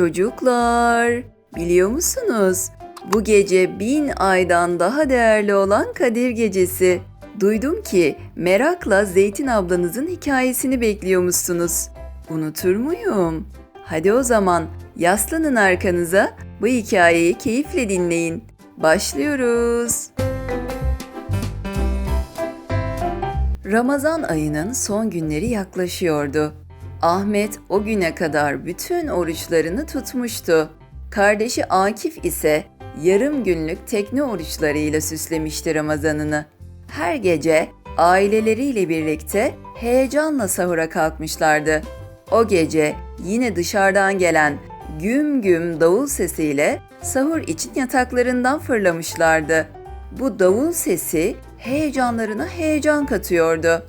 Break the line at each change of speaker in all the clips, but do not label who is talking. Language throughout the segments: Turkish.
Çocuklar, biliyor musunuz? Bu gece bin aydan daha değerli olan Kadir Gecesi. Duydum ki merakla Zeytin ablanızın hikayesini bekliyormuşsunuz. Unutur muyum? Hadi o zaman yaslanın arkanıza, bu hikayeyi keyifle dinleyin. Başlıyoruz. Ramazan ayının son günleri yaklaşıyordu. Ahmet o güne kadar bütün oruçlarını tutmuştu. Kardeşi Akif ise yarım günlük tekne oruçlarıyla süslemişti Ramazanını. Her gece aileleriyle birlikte heyecanla sahura kalkmışlardı. O gece yine dışarıdan gelen güm güm davul sesiyle sahur için yataklarından fırlamışlardı. Bu davul sesi heyecanlarına heyecan katıyordu.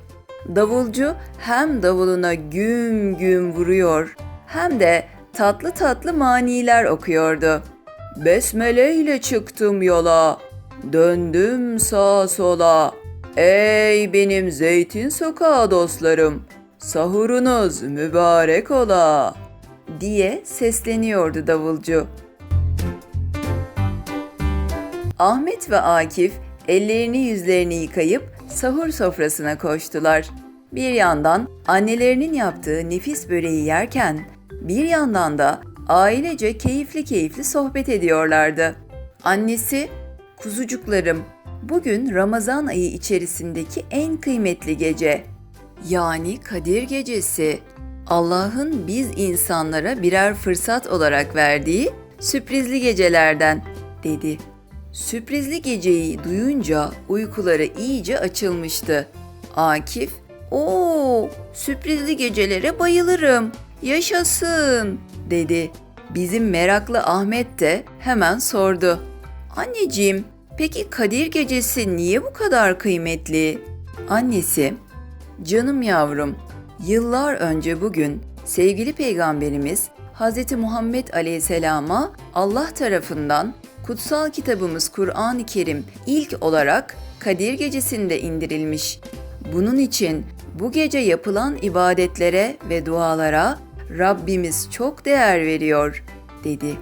Davulcu hem davuluna güm güm vuruyor hem de tatlı tatlı maniler okuyordu. Besmele ile çıktım yola, döndüm sağa sola. Ey benim zeytin sokağı dostlarım, sahurunuz mübarek ola diye sesleniyordu davulcu. Ahmet ve Akif ellerini yüzlerini yıkayıp sahur sofrasına koştular. Bir yandan annelerinin yaptığı nefis böreği yerken bir yandan da ailece keyifli keyifli sohbet ediyorlardı. Annesi, kuzucuklarım, bugün Ramazan ayı içerisindeki en kıymetli gece. Yani Kadir Gecesi. Allah'ın biz insanlara birer fırsat olarak verdiği sürprizli gecelerden, dedi. Sürprizli geceyi duyunca uykuları iyice açılmıştı. Akif, "Oo, sürprizli gecelere bayılırım. Yaşasın." dedi. Bizim meraklı Ahmet de hemen sordu. "Anneciğim, peki Kadir gecesi niye bu kadar kıymetli?" Annesi, "Canım yavrum, yıllar önce bugün sevgili peygamberimiz Hz. Muhammed Aleyhisselam'a Allah tarafından kutsal kitabımız Kur'an-ı Kerim ilk olarak Kadir Gecesi'nde indirilmiş. Bunun için bu gece yapılan ibadetlere ve dualara Rabbimiz çok değer veriyor, dedi.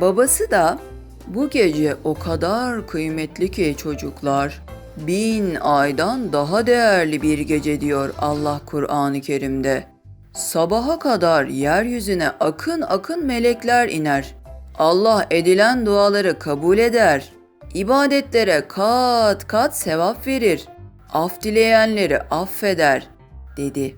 Babası da bu gece o kadar kıymetli ki çocuklar, bin aydan daha değerli bir gece diyor Allah Kur'an-ı Kerim'de. Sabaha kadar yeryüzüne akın akın melekler iner. Allah edilen duaları kabul eder. İbadetlere kat kat sevap verir. Af dileyenleri affeder, dedi.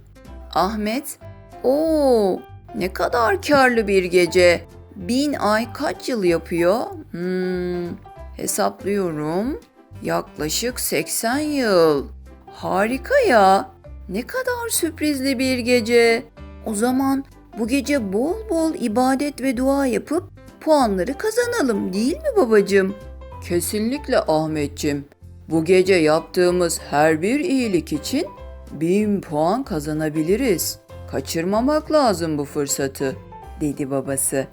Ahmet, o ne kadar karlı bir gece. Bin ay kaç yıl yapıyor? Hmm, hesaplıyorum. Yaklaşık 80 yıl. Harika ya. Ne kadar sürprizli bir gece. O zaman bu gece bol bol ibadet ve dua yapıp puanları kazanalım değil mi babacığım? Kesinlikle Ahmetçim. Bu gece yaptığımız her bir iyilik için bin puan kazanabiliriz. Kaçırmamak lazım bu fırsatı, dedi babası.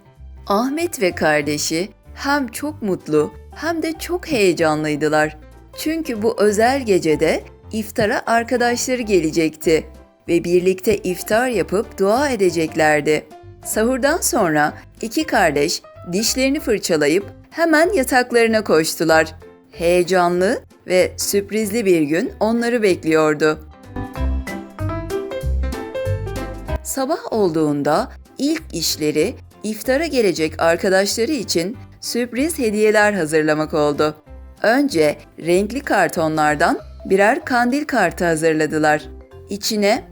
Ahmet ve kardeşi hem çok mutlu hem de çok heyecanlıydılar. Çünkü bu özel gecede iftara arkadaşları gelecekti ve birlikte iftar yapıp dua edeceklerdi. Sahurdan sonra iki kardeş dişlerini fırçalayıp hemen yataklarına koştular. Heyecanlı ve sürprizli bir gün onları bekliyordu. Sabah olduğunda ilk işleri iftara gelecek arkadaşları için sürpriz hediyeler hazırlamak oldu. Önce renkli kartonlardan birer kandil kartı hazırladılar. İçine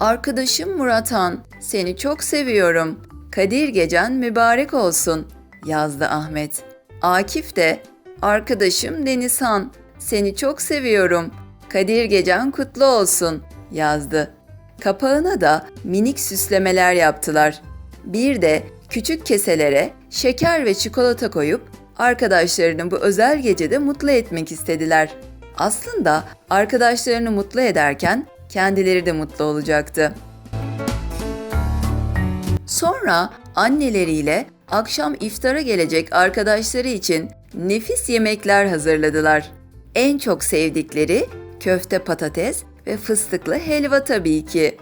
Arkadaşım Muratan, seni çok seviyorum. Kadir gecen mübarek olsun, yazdı Ahmet. Akif de, arkadaşım Denizhan, seni çok seviyorum. Kadir gecen kutlu olsun, yazdı. Kapağına da minik süslemeler yaptılar. Bir de küçük keselere şeker ve çikolata koyup arkadaşlarını bu özel gecede mutlu etmek istediler. Aslında arkadaşlarını mutlu ederken kendileri de mutlu olacaktı. Sonra anneleriyle akşam iftara gelecek arkadaşları için nefis yemekler hazırladılar. En çok sevdikleri köfte patates ve fıstıklı helva tabii ki.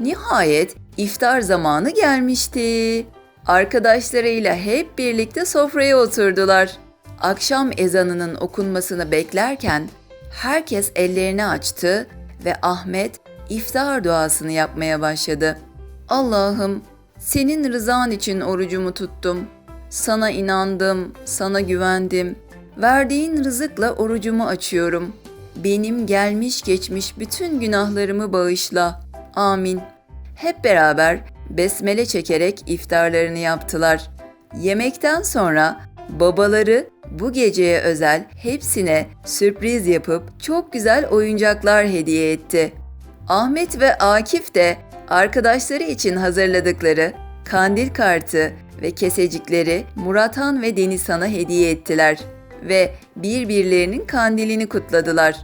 Nihayet iftar zamanı gelmişti. arkadaşlarıyla hep birlikte sofraya oturdular. Akşam ezanının okunmasını beklerken herkes ellerini açtı ve Ahmet iftar duasını yapmaya başladı. Allah'ım senin rızan için orucumu tuttum. Sana inandım, sana güvendim. Verdiğin rızıkla orucumu açıyorum. Benim gelmiş geçmiş bütün günahlarımı bağışla. Amin. Hep beraber besmele çekerek iftarlarını yaptılar. Yemekten sonra babaları bu geceye özel hepsine sürpriz yapıp çok güzel oyuncaklar hediye etti. Ahmet ve Akif de arkadaşları için hazırladıkları kandil kartı ve kesecikleri Murathan ve Denizhan'a hediye ettiler ve birbirlerinin kandilini kutladılar.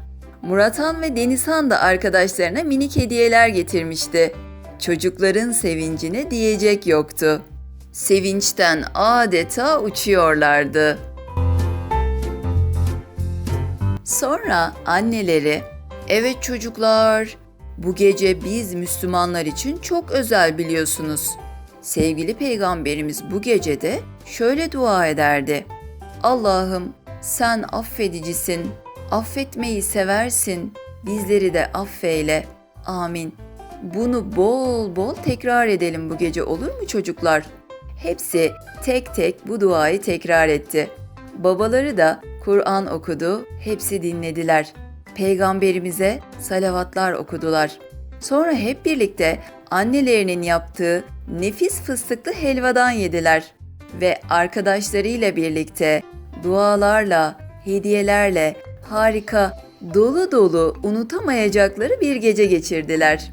Murathan ve Denizhan da arkadaşlarına minik hediyeler getirmişti. Çocukların sevincine diyecek yoktu. Sevinçten adeta uçuyorlardı. Sonra anneleri, "Evet çocuklar, bu gece biz Müslümanlar için çok özel biliyorsunuz. Sevgili peygamberimiz bu gecede şöyle dua ederdi. Allah'ım sen affedicisin, affetmeyi seversin, bizleri de affeyle. Amin. Bunu bol bol tekrar edelim bu gece olur mu çocuklar? Hepsi tek tek bu duayı tekrar etti. Babaları da Kur'an okudu, hepsi dinlediler. Peygamberimize salavatlar okudular. Sonra hep birlikte annelerinin yaptığı nefis fıstıklı helvadan yediler ve arkadaşlarıyla birlikte dualarla, hediyelerle harika, dolu dolu unutamayacakları bir gece geçirdiler.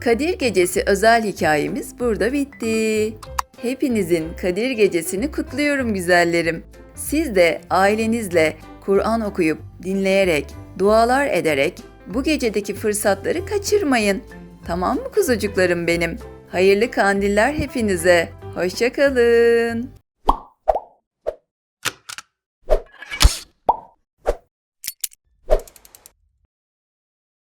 Kadir Gecesi özel hikayemiz burada bitti. Hepinizin Kadir Gecesini kutluyorum güzellerim. Siz de ailenizle Kur'an okuyup, dinleyerek, dualar ederek bu gecedeki fırsatları kaçırmayın. Tamam mı kuzucuklarım benim? Hayırlı kandiller hepinize. Hoşçakalın.